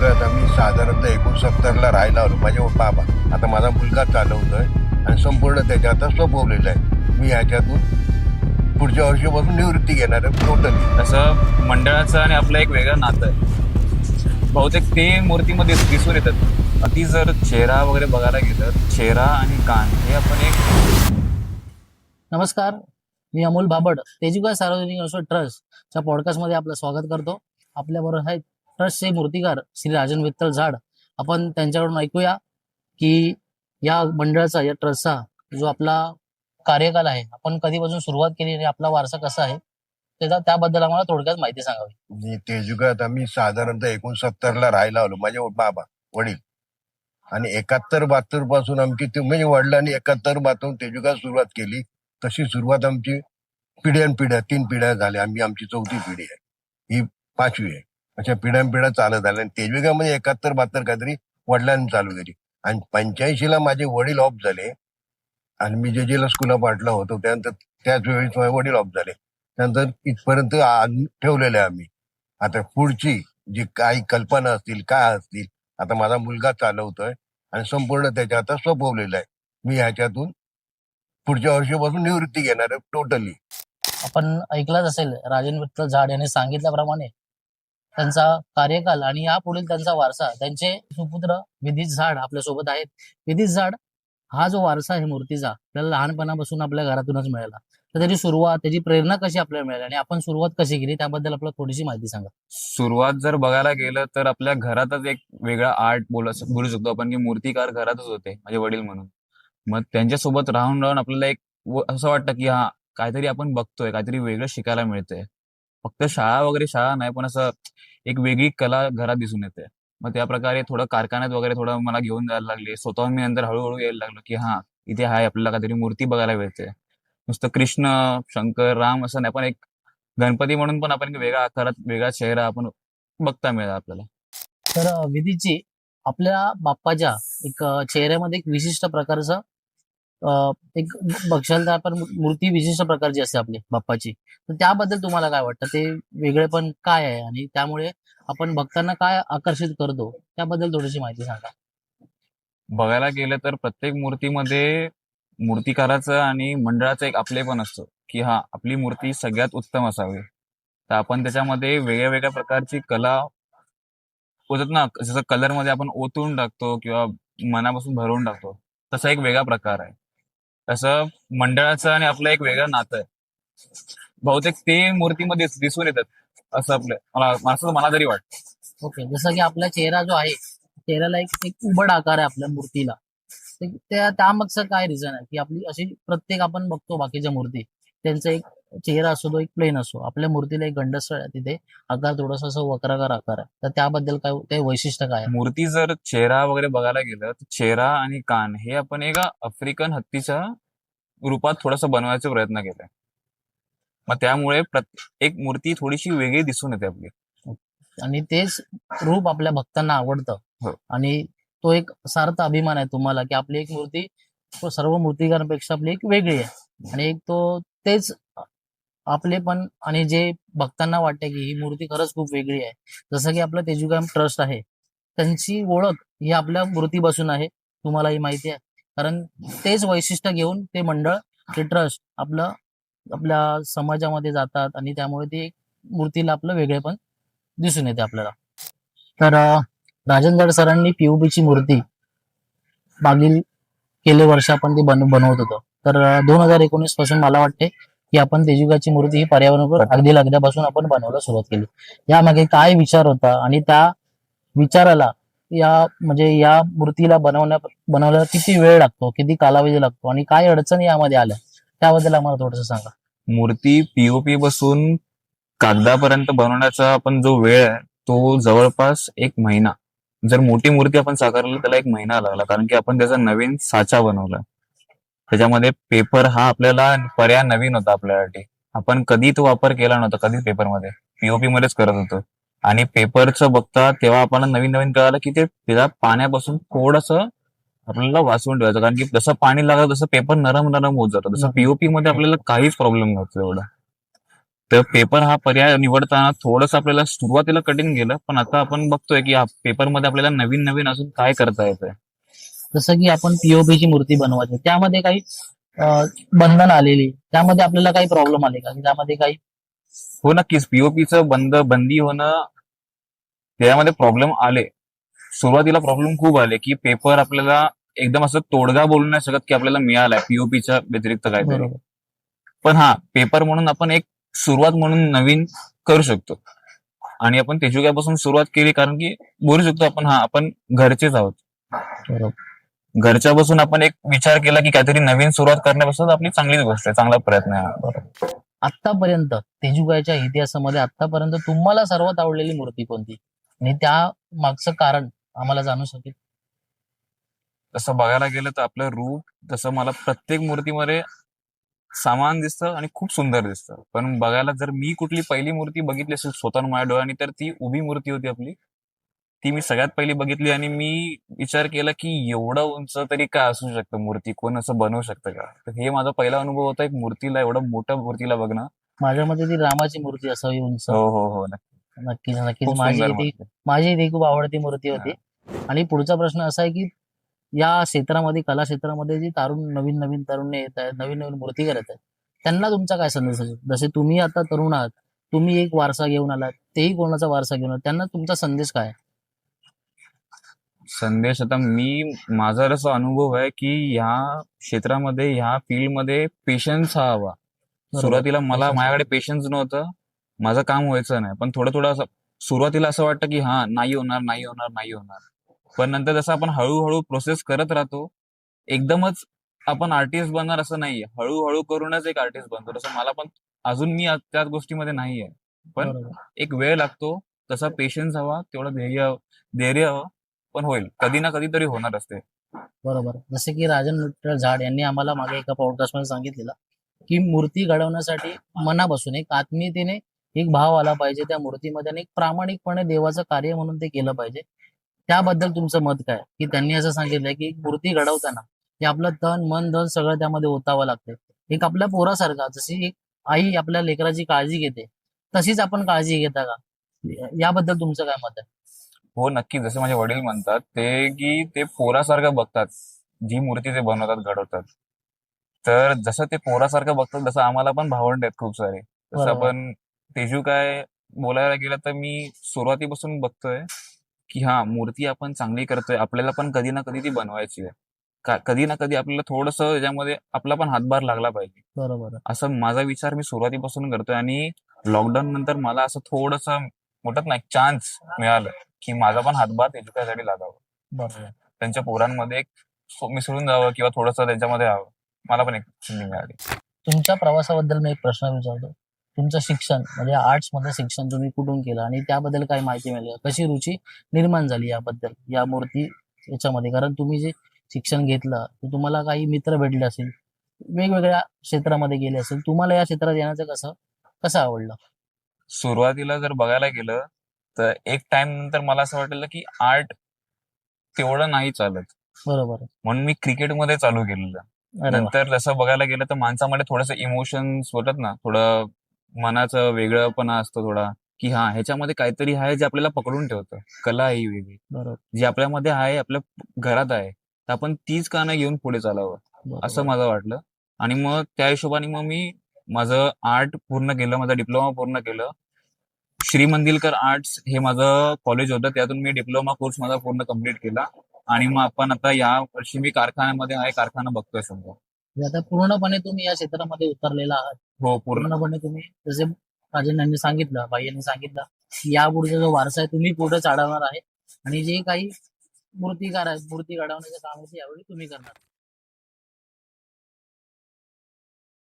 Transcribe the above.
तेजुकात आम्ही साधारणतः एकोणसत्तरला राहायला आलो माझे बाबा. आता माझा मुलगा चालवतोय आणि संपूर्ण त्याच्या आता सोपवलेलं आहे. मी ह्याच्यातून पुढच्या वर्षीपासून निवृत्ती घेणार आहे टोटली तसं मंडळाचं आणि आपलं एक वेगळं नातं आहे. बहुतेक ते मूर्तीमध्ये दिसून येतात. अति जर चेहरा वगैरे बघायला गेलं चेहरा आणि कान हे आपण एक नमस्कार मी अमोल बाबड तेजुगा सार्वजनिक ट्रस्टच्या पॉडकास्टमध्ये आपलं स्वागत करतो. आपल्याबरोबर आहेत ट्रस्टचे मूर्तिकार श्री राजन विठ्ठल झाड आपण त्यांच्याकडून ऐकूया की या मंडळाचा या ट्रस्टचा जो आपला कार्यकाल आहे आपण कधीपासून सुरुवात केली आणि आपला वारसा कसा आहे त्याचा त्याबद्दल आम्हाला थोडक्यात माहिती सांगावी. मी तेजुगात आम्ही साधारणतः एकोणसत्तर ला राहायला आलो माझे बाबा वडील. आणि एकाहत्तर बहात्तरपासून आमची म्हणजे वडिलांनी एकाहत्तर बहात्तर तेजुगात सुरुवात केली. तशी सुरुवात आमची पिढ्यान पिढ्या तीन पिढ्या झाल्या. आम्ही आमची चौथी पिढी आहे. ही पाचवी आहे. अशा पिढ्यान पिढ्या चालत आल्या. आणि तेजविकामध्ये म्हणजे एकाहत्तर बहात्तर काहीतरी वडिलांनी चालू केली. आणि पंच्याऐंशीला माझे वडील ऑफ झाले. आणि मी जे जेला स्कूलला पाठला होतो त्यानंतर त्याच वेळेस माझे वडील ऑफ झाले. त्यानंतर इथपर्यंत ठेवलेले आहे आम्ही. आता पुढची जी काही कल्पना असतील काय असतील आता माझा मुलगा चालवतोय आणि संपूर्ण त्याच्या आता सोपवलेलं आहे. मी ह्याच्यातून पुढच्या वर्षीपासून निवृत्ती घेणार आहे टोटली आपण ऐकलंच असेल राजन झाड यांनी सांगितल्याप्रमाणे त्यांचा कार्यकाल आणि यापुढील त्यांचा वारसा त्यांचे सुपुत्र विधीत झाड आपल्यासोबत आहेत. विधीत झाड हा जो वारसा आहे मूर्तीचा आपल्याला लहानपणापासून आपल्या घरातूनच मिळाला. तर त्याची सुरुवात त्याची प्रेरणा कशी आपल्याला मिळाली आणि आपण सुरुवात कशी केली त्याबद्दल आपल्याला थोडीशी माहिती सांगा. सुरुवात जर बघायला गेलं तर आपल्या घरातच एक वेगळा आर्ट बोलू शकतो आपण की मूर्तिकार घरातच होते माझे वडील म्हणून. मग त्यांच्यासोबत राहून राहून आपल्याला एक असं वाटतं की हा काहीतरी आपण बघतोय काहीतरी वेगळं शिकायला मिळतंय. फक्त शाळा वगैरे शाळा नाही पण असं एक वेगळी कला घरात दिसून येते. मग त्या प्रकारे थोडं कारखान्यात वगैरे थोडं मला घेऊन जायला लागले. स्वतःहून मी नंतर हळूहळू यायला लागलो की हा इथे आहे आपल्याला काहीतरी मूर्ती बघायला मिळते. नुसतं कृष्ण शंकर राम असं नाही पण एक गणपती म्हणून पण आपण वेगळा आकारात वेगळा चेहरा आपण बघता मिळाला आपल्याला. तर विधीची आपल्या बाप्पाच्या एक चेहऱ्यामध्ये एक विशिष्ट प्रकारचं एक बक्षलदार तर मूर्ती विशिष्ट प्रकारची असते आपली बाप्पाची. तर त्याबद्दल तुम्हाला काय वाटतं? ते वेगळे पण काय आहे? आणि त्यामुळे आपण भक्तांना काय आकर्षित करतो? त्याबद्दल थोडीशी माहिती सांगा. बघायला गेलं तर प्रत्येक मूर्तीमध्ये मूर्तिकाराचं आणि मंडळाचं एक आपले पण असतं की हा आपली मूर्ती सगळ्यात उत्तम असावी. तर आपण त्याच्यामध्ये वेगळ्या वेगळ्या प्रकारची कला होतात ना जसं कलरमध्ये आपण ओतून टाकतो किंवा मनापासून भरवून टाकतो तसा एक वेगळा प्रकार आहे. तसं मंडळाचं आणि आपलं एक वेगळं नातं आहे. बहुतेक ते मूर्तीमध्ये दिसून येतात असं आपलं. मला असं मला तरी वाटतं. ओके जसं की आपला चेहरा जो आहे चेहऱ्याला एक एक उबड आकार आहे आपल्या मूर्तीला. त्या त्यामागचं काय रिझन आहे? की आपली अशी प्रत्येक आपण बघतो बाकीच्या मूर्ती. त्यांचा एक चेहरा असो तो एक प्लेन असो आपल्या मूर्तीला एक गंडस्थळ आहे तिथे. आकार थोडासा असं वक्राकार आकार आहे. तर त्याबद्दल काय ते वैशिष्ट्य काय आहे? मूर्ती जर चेहरा वगैरे बघायला गेलं तर चेहरा आणि कान हे आपण एका आफ्रिकन हत्तीच्या रूपात थोडासा बनवायचा प्रयत्न केलाय. मग त्यामुळे प्रत- एक मूर्ती थोडीशी वेगळी दिसून येते आपली. आणि तेच रूप आपल्या भक्तांना आवडतं. हो. आणि तो एक सार्थ अभिमान आहे तुम्हाला की आपली एक मूर्ती सर्व मूर्तिकारांपेक्षा आपली एक वेगळी आहे. आणि एक तो तेच आपले पण आणि जे भक्तांना वाटते की ही मूर्ती खरंच खूप वेगळी आहे. जसं की आपलं तेजुगाम ट्रस्ट आहे. त्यांची ओळख ही आपल्या मूर्तीपासून आहे. तुम्हाला ही माहिती आहे. कारण तेच वैशिष्ट्य घेऊन ते मंडळ ते ट्रस्ट आपलं आपल्या समाजामध्ये जातात आणि त्यामुळे ते मूर्तीला आपलं वेगळेपण दिसून येते आपल्याला. तर राजनगड सरांनी POP ची मूर्ती मागील गेले वर्ष आपण ती बन बनवत होतो. तर दोन हजार एकोणीसपासून मला वाटते की आपण तेजुगाची मूर्ती ही पर्यावरणावर अगदी लगद्यापासून आपण बनवायला सुरुवात केली. यामागे काय विचार होता आणि त्या विचाराला या म्हणजे या मूर्तीला बनवण्या बनवण्याला किती वेळ लागतो किती कालावधी लागतो आणि काय अडचणी यामध्ये आल्या त्याबद्दल आम्हाला थोडस सांगा. मूर्ती पीओपी बसून कागदापर्यंत बनवण्याचा आपण जो वेळ आहे तो जवळपास एक महिना. जर मोठी मूर्ती आपण साकारली त्याला एक महिना लागला कारण की आपण त्याचा नवीन साचा बनवला. त्याच्यामध्ये पेपर हा आपल्याला पर्याय नवीन होता आपल्यासाठी. आपण कधी तो वापर केला नव्हता कधीच पेपरमध्ये पीओपी मध्येच करत होतो. आणि पेपरचं बघता तेव्हा आपल्याला नवीन नवीन कळालं की ते त्याला पाण्यापासून थोडस आपल्याला वाचवून ठेवायचं. कारण की जसं पाणी लागलं तसं पेपर नरम नरम होत जातं. तसं पीओपी मध्ये आपल्याला काहीच प्रॉब्लेम नव्हतं एवढा तर पेपर हा पर्याय निवडताना थोडस आपल्याला सुरुवातीला कठीण गेलं. पण आता आपण बघतोय की पेपरमध्ये आपल्याला नवीन नवीन अजून काय करता येतंय. जसं की आपण पीओपी ची मूर्ती बनवायची. त्यामध्ये काही बंधन आलेली. त्यामध्ये आपल्याला काही प्रॉब्लेम आले का? त्यामध्ये काही? हो नक्कीच. पीओपीचं बंद बंदी होणं त्यामध्ये प्रॉब्लेम आले. सुरुवातीला प्रॉब्लेम खूप आले की पेपर आपल्याला एकदम असं तोडगा बोलू नाही शकत की आपल्याला मिळालाय पीओपीच्या व्यतिरिक्त काहीतरी. बरोबर. पण हा पेपर म्हणून आपण एक सुरुवात म्हणून नवीन करू शकतो. आणि आपण तेजुक्यापासून सुरुवात केली? कारण की बोलू शकतो आपण हा आपण घरचेच आहोत. बरोबर घरच्यापासून आपण एक विचार केला की काहीतरी नवीन सुरुवात करण्यापासून आपली चांगलीच गोष्ट आहे चांगला प्रयत्न आहे. आतापर्यंत तेजुगायच्या इतिहासामध्ये आतापर्यंत तुम्हाला सर्वात आवडलेली मूर्ती कोणती? आणि त्या मागचं कारण आम्हाला जाणू शकेल? तसं बघायला गेलं तर आपलं रूप तसं मला प्रत्येक मूर्तीमध्ये सामान दिसतं आणि खूप सुंदर दिसतं. पण बघायला जर मी कुठली पहिली मूर्ती बघितली असेल स्वतः माझ्या डोळ्यांनी तर ती उभी मूर्ती होती आपली ती मी सगळ्यात पहिली बघितली आणि मी विचार केला की एवढं उंच तरी काय असू शकतं मूर्ती? कोण असं बनवू शकतं का? तर हे माझा पहिला अनुभव होता एक मूर्तीला एवढं मोठ्या मूर्तीला बघणं. माझ्या मते ती रामाची मूर्ती असावी उंच. हो हो हो नक्की. नक्कीच नक्कीच. माझी. माझी ती खूप आवडती मूर्ती होती. आणि पुढचा प्रश्न असा आहे की या क्षेत्रामध्ये कला क्षेत्रामध्ये जी तरुण नवीन नवीन तरुण येत आहेत नवीन नवीन मूर्ती करत आहेत त्यांना तुमचा काय संदेश असेल? जसे तुम्ही आता तरुण आहात तुम्ही एक वारसा घेऊन आलात तेही कोणाचा वारसा घेऊन आलात त्यांना तुमचा संदेश काय आहे? संदेश. आता मी माझा असा अनुभव आहे की ह्या क्षेत्रामध्ये ह्या फील्डमध्ये पेशन्स हा हवा. सुरुवातीला मला. माझ्याकडे पेशन्स नव्हतं. माझं काम व्हायचं नाही. पण थोडं थोडं असं सुरुवातीला असं वाटतं की हा नाही होणार नाही होणार नाही होणार. पण नंतर जसं आपण हळूहळू प्रोसेस करत राहतो एकदमच आपण आर्टिस्ट बनणार असं नाहीये. हळूहळू करूनच एक आर्टिस्ट बनतो. तसं मला पण अजून मी त्याच गोष्टीमध्ये नाहीये. पण बरोबर. एक वेळ लागतो. तसा पेशन्स हवा तेवढं धैर्य धैर्य हवं. पण होईल. कधी ना कधी तरी होणार असते. बरोबर. जसे की राजन विठ्ठल झाड यांनी आम्हाला मागे एका पॉडकास्टमध्ये सांगितलेलं की मूर्ती घडवण्यासाठी मनापासून एक आत्मीयतेने एक भाव आला पाहिजे त्या मूर्तीमध्ये आणि एक प्रामाणिकपणे देवाचं कार्य म्हणून ते केलं पाहिजे. त्याबद्दल तुमचं मत काय? की त्यांनी असं सांगितलंय की एक मूर्ती घडवताना की आपलं तन मन धन सगळं त्यामध्ये ओतावं लागते एक आपल्या पोरासारखा जशी एक आई आपल्या लेकराची काळजी घेते तशीच आपण काळजी घेता का? याबद्दल तुमचं काय मत आहे? हो नक्की जसे माझे वडील म्हणतात ते की ते पोरासारखं बघतात. जी मूर्ती ते बनवतात घडवतात. तर जसं ते पोरासारखं बघतात तसं आम्हाला पण भावंड आहेत खूप सारे. जसं बरोबर. आपण तेजू काय बोलायला गेलं तर मी सुरुवातीपासून बघतोय की हा मूर्ती आपण चांगली करतोय. आपल्याला पण कधी ना कधी ती बनवायची आहे. का कधी ना कधी आपल्याला थोडस त्याच्यामध्ये आपला पण हातभार लागला पाहिजे. बरोबर असं माझा विचार मी सुरुवातीपासून करतोय आणि लॉकडाऊन नंतर मला असं थोडस म्हणतात ना चान्स मिळालं की माझा पण हातभार त्याच्यासाठी लागावा. त्यांच्या पोरांमध्ये एक मिसळून जावं किंवा थोडंसं त्यांच्यामध्ये यावं. मला पण एक संधी मिळाली. तुमच्या प्रवासाबद्दल मी एक प्रश्न विचारतो. तुमचं शिक्षण म्हणजे आर्ट्समध्ये शिक्षण तुम्ही कुठून केलं आणि त्याबद्दल काही माहिती मिळाली? कशी रुची निर्माण झाली याबद्दल या मूर्ती याच्यामध्ये? कारण तुम्ही जे शिक्षण घेतलं ते तुम्हाला काही मित्र भेटले असतील वेगवेगळ्या क्षेत्रामध्ये गेले असेल तुम्हाला या क्षेत्रात येण्याचं कसं कसं आवडलं? सुरुवातीला जर बघायला गेलं तर एक टाइम नंतर मला असं वाटलं की आर्ट तेवढं नाही चालत. बरोबर. म्हणून मी क्रिकेटमध्ये चालू केलेलं. नंतर जसं बघायला गेलं तर माणसामध्ये थोडंसं इमोशन्स होतात ना. थोडं मनाचं वेगळंपणा असतं थोडा की हा ह्याच्यामध्ये काहीतरी आहे जे आपल्याला पकडून ठेवतं. कला आहे ही वेगळी. जी आपल्यामध्ये आहे आपल्या घरात आहे तर आपण तीच का नाही घेऊन पुढे चालावं. असं मला वाटलं. आणि मग त्या हिशोबाने मग मी माझं आर्ट पूर्ण केलं माझा डिप्लोमा पूर्ण केलं. श्री मंदिलकर आर्ट्स हे माझं कॉलेज होतं. त्यातून मी डिप्लोमा कोर्स माझा पूर्ण कंप्लीट केला. आणि मग आपण आता या वर्षी मी कारखान्यामध्ये आहे. कारखाना बघतोय समजा म्हणजे आता पूर्णपणे तुम्ही या क्षेत्रामध्ये उतरलेला आहात. हो पूर्ण. पूर्णपणे तुम्ही जसे राजन यांनी सांगितलं भाई यांनी सांगितलं की या पुढचा जो वारसा आहे तुम्ही पुढे चालवणार आहे. आणि जे काही मूर्तिकार आहेत मूर्ती घडवण्याचं काम आहे ते यावेळी तुम्ही करणार.